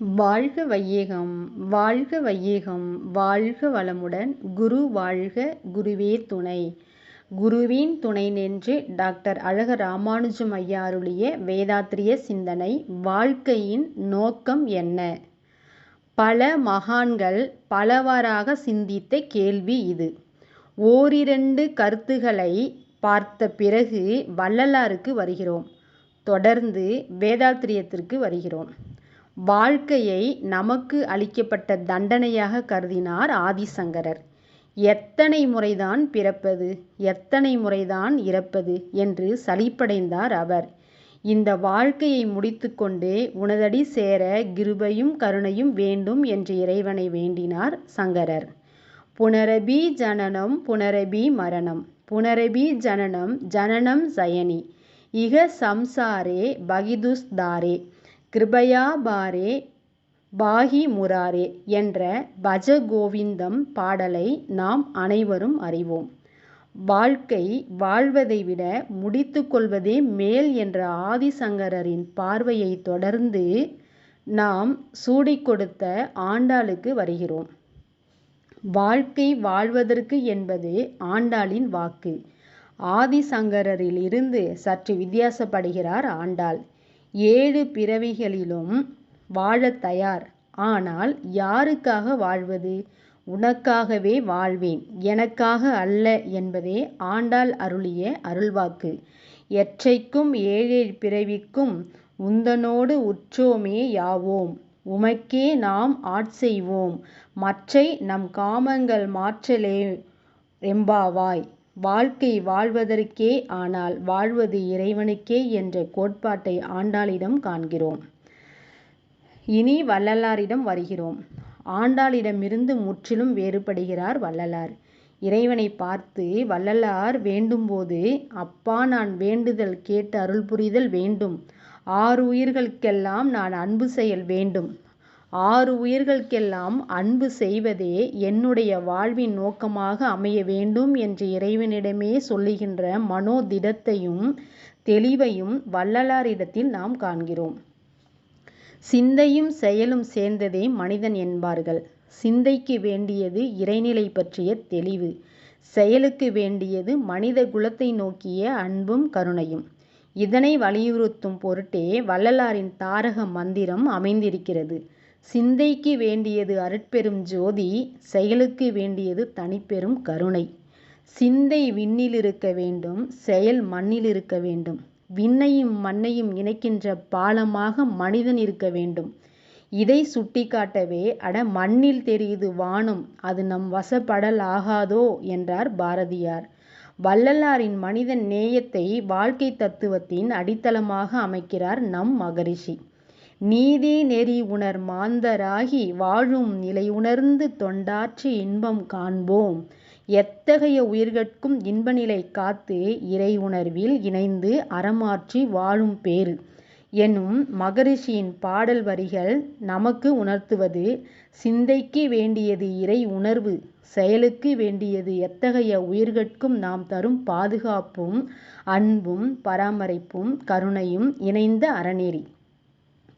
வாழ்க வையகம் வாழ்க வையகம் வாழ்க வளமுடன் குரு வாழ்க குருவே துணை. குருவின் துணை நின்று டாக்டர் அழக ராமானுஜம் ஐயா அருளிய வேதாத்திரிய சிந்தனை வாழ்க்கையின் நோக்கம் என்ன? பல மகான்கள் பலவாறாக சிந்தித்த கேள்வி இது. ஓரிரண்டு கருத்துகளை பார்த்த பிறகு வள்ளலாருக்கு வருகிறோம். தொடர்ந்து வேதாத்திரியத்திற்கு வருகிறோம். வாழ்க்கையை நமக்கு அளிக்கப்பட்ட தண்டனையாக கருதினார் ஆதிசங்கரர். எத்தனை முறைதான் பிறப்பது எத்தனை முறைதான் இறப்பது என்று சலிப்படைந்தார் அவர். இந்த வாழ்க்கையை முடித்துக்கொண்டு உனதடி சேர கிருபையும் கருணையும் வேண்டும் என்று இறைவனை வேண்டினார் சங்கரர். புனரபி ஜனனம் புனரபி மரணம் புனரபி ஜனனம் ஜனனம் சயனி. இக சம்சாரே பகிதுஸ்தாரே கிருபயா பாரே பாஹி முராரே என்ற பஜகோவிந்தம் பாடலை நாம் அனைவரும் அறிவோம். வாழ்க்கை வாழ்வதை விட முடித்து கொள்வதே மேல் என்ற ஆதிசங்கரரின் பார்வையை தொடர்ந்து நாம் சூடிக் கொடுத்த ஆண்டாளுக்கு வருகிறோம். வாழ்க்கை வாழ்வதற்கு என்பது ஆண்டாளின் வாக்கு. ஆதிசங்கரரில் இருந்து சற்று வித்தியாசப்படுகிறார் ஆண்டாள். ஏழு பிறவிகளிலும் வாழத் தயார். ஆனால் யாருக்காக வாழ்வது? உனக்காகவே வாழ்வேன். எனக்காக அல்ல என்பதே ஆண்டாள் அருளிய அருள்வாக்கு. எற்றைக்கும் ஏழேழ் பிறவிக்கும் உந்தனோடு உற்றோமே யாவோம். உமக்கே நாம் ஆட்செய்வோம் மற்றை நம் காமங்கள் மாற்றலே எம்பாவாய். வாழ்க்கை வாழ்வதற்கே ஆனால் வாழ்வது இறைவனுக்கே என்ற கோட்பாட்டை ஆண்டாளிடம் காண்கிறோம். இனி வள்ளலாரிடம் வருகிறோம். ஆண்டாளிடமிருந்து முற்றிலும் வேறுபடுகிறார் வள்ளலார். இறைவனை பார்த்து வள்ளலார் வேண்டும்போது அப்பா நான் வேண்டுதல் கேட்டு அருள் புரிதல் வேண்டும். ஆறு உயிர்களுக்கெல்லாம் நான் அன்பு செயல் வேண்டும். ஆறு உயிர்களுக்கெல்லாம் அன்பு செய்வதே என்னுடைய வாழ்வின் நோக்கமாக அமைய வேண்டும் என்று இறைவனிடமே சொல்லுகின்ற மனோதிடத்தையும் தெளிவையும் வள்ளலாரிடத்தில் நாம் காண்கிறோம். சிந்தையும் செயலும் சேர்ந்ததே மனிதன் என்பார்கள். சிந்தைக்கு வேண்டியது இறைநிலை பற்றிய தெளிவு. செயலுக்கு வேண்டியது மனித குலத்தை நோக்கிய அன்பும் கருணையும். இதனை வலியுறுத்தும் பொருட்டே வள்ளலாரின் தாரக மந்திரம் அமைந்திருக்கிறது. சிந்தைக்கு வேண்டியது அருட்பெரும் ஜோதி செயலுக்கு வேண்டியது தனிப்பெரும் கருணை. சிந்தை விண்ணில் இருக்க வேண்டும் செயல் மண்ணில் இருக்க வேண்டும். விண்ணையும் மண்ணையும் இணைக்கின்ற பாலமாக மனிதன் இருக்க வேண்டும். இதை சுட்டிக்காட்டவே அட மண்ணில் தெரியுது வானம் அது நம் வசப்படல் ஆகாதோ என்றார் பாரதியார். வள்ளலாரின் மனிதன் நேயத்தை வாழ்க்கை தத்துவத்தின் அடித்தளமாக அமைக்கிறார் நம் மகரிஷி. நீதி நெறி உணர் மாந்தராகி வாழும் நிலை உணர்ந்து தொண்டாற்றி இன்பம் காண்போம். எத்தகைய உயிர்கட்கும் இன்பநிலை காத்து இறை உணர்வில் இணைந்து அறமாற்றி வாழும் பேறு. எனும் மகரிஷியின் பாடல் வரிகள் நமக்கு உணர்த்துவது சிந்தைக்கு வேண்டியது இறை உணர்வு செயலுக்கு வேண்டியது எத்தகைய உயிர்கட்கும் நாம் தரும் பாதுகாப்பும் அன்பும் பராமரிப்பும் கருணையும் இணைந்த அறநெறி.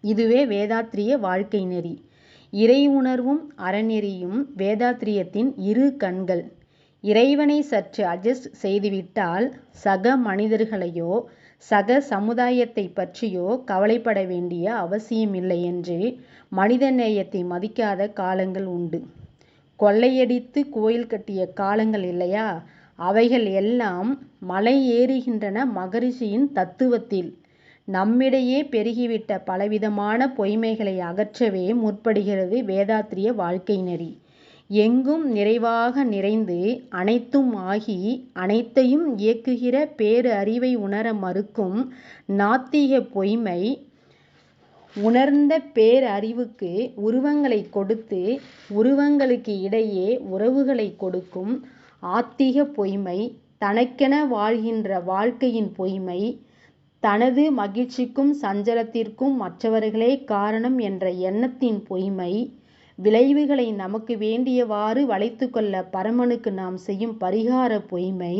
இதுவே வேதாத்திரிய வாழ்க்கை நெறி. இறை உணர்வும் அறநெறியும் வேதாத்திரியத்தின் இரு கண்கள். இறைவனை சற்று அட்ஜஸ்ட் செய்துவிட்டால் சக மனிதர்களையோ சக சமுதாயத்தை பற்றியோ கவலைப்பட வேண்டிய அவசியமில்லை என்று மனித நேயத்தை மதிக்காத காலங்கள் உண்டு. கொள்ளையடித்து கோயில் கட்டிய காலங்கள் இல்லையா? அவைகள் எல்லாம் மலை ஏறுகின்றன மகரிஷியின் தத்துவத்தில். நம்மிடையே பெருகிவிட்ட பலவிதமான பொய்மைகளை அகற்றவே முற்படுகிறது வேதாத்திரிய வாழ்க்கை நெறி. எங்கும் நிறைவாக நிறைந்து அனைத்தும் ஆகி அனைத்தையும் இயக்குகிற பேரு அறிவை உணர மறுக்கும் நாத்திக பொய்மை உணர்ந்த பேரறிவுக்கு உருவங்களை கொடுத்து உருவங்களுக்கு இடையே உறவுகளை கொடுக்கும் ஆத்திக பொய்மை தனக்கென வாழ்கின்ற வாழ்க்கையின் பொய்மை தனது மகிழ்ச்சிக்கும் சஞ்சலத்திற்கும் மற்றவர்களே காரணம் என்ற எண்ணத்தின் பொய்மை விளைவுகளை நமக்கு வேண்டியவாறு வளைத்து கொள்ள பரமனுக்கு நாம் செய்யும் பரிகார பொய்மை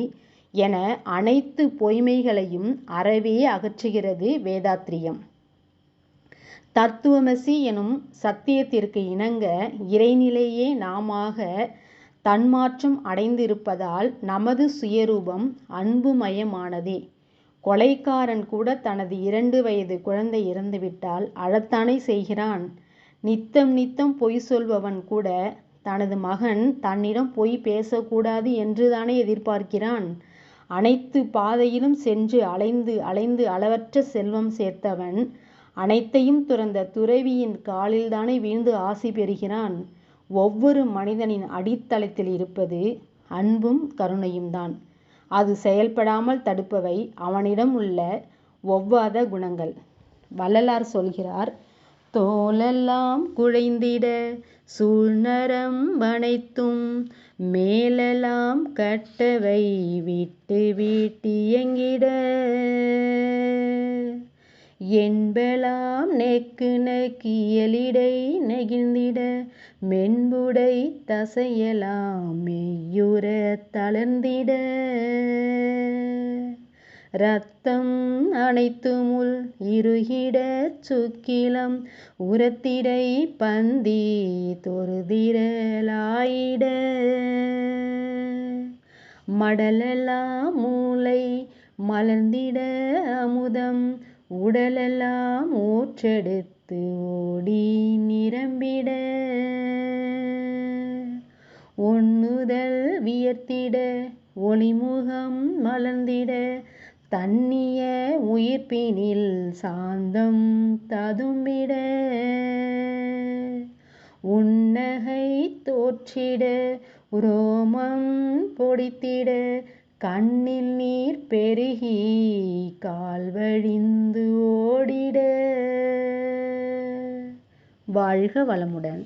என அனைத்து பொய்மைகளையும் அறவே அகற்றுகிறது வேதாத்திரியம் தத்துவமசி எனும் சத்தியத்திற்கு இணங்க இறைநிலையே நாமாக தன்மாற்றம் அடைந்திருப்பதால் நமது சுயரூபம் அன்புமயமானதே. கொலைக்காரன் கூட தனது இரண்டு வயது குழந்தை இறந்துவிட்டால் அழத்தானே செய்கிறான். நித்தம் நித்தம் பொய் சொல்பவன் கூட தனது மகன் தன்னிடம் பொய் பேசக்கூடாது என்றுதானே எதிர்பார்க்கிறான். அனைத்து பாதையிலும் சென்று அலைந்து அலைந்து அளவற்ற செல்வம் சேர்த்தவன் அனைத்தையும் துறந்த துறவியின் காலில்தானே வீழ்ந்து ஆசி பெறுகிறான். ஒவ்வொரு மனிதனின் அடித்தளத்தில் இருப்பது அன்பும் கருணையும்தான். அது செயல்படாமல் தடுப்பவை அவனிடம் உள்ள ஒவ்வாத குணங்கள். வள்ளலார் சொல்கிறார் தோலெல்லாம் குழைந்திட சூழ்நரம் வனைத்தும் மேலெல்லாம் கட்டவை விட்டு வீட்டியங்கிட என்பலாம் நெக்கு நக்கியலிடை நெகிழ்ந்திட மென்புடை தசையெலாம் மெய்யுறத் தளர்ந்திட. இரத்தம் அனைத்துமுள் இறுகிடச் சுக்கிலம் உரத்திடை பந்தி தொறுதிரளாயிட மடலெல்லாம் மூளை மலர்ந்திட அமுதம் உடலெல்லாம் ஊற்றெடுத்து ஓடி நிரம்பிட. ஒண்ணுதல் வியர்த்திட ஒளிமுகம் மலர்ந்திட. தண்ணிய உயிர்ப்பினில் சாந்தம் ததும்பிட. உன்னகை தோற்றிட உரோமம் பொடித்திட. கண்ணில் நீர் பெருகி கால்வழிந்து வாழ்க வளமுடன்!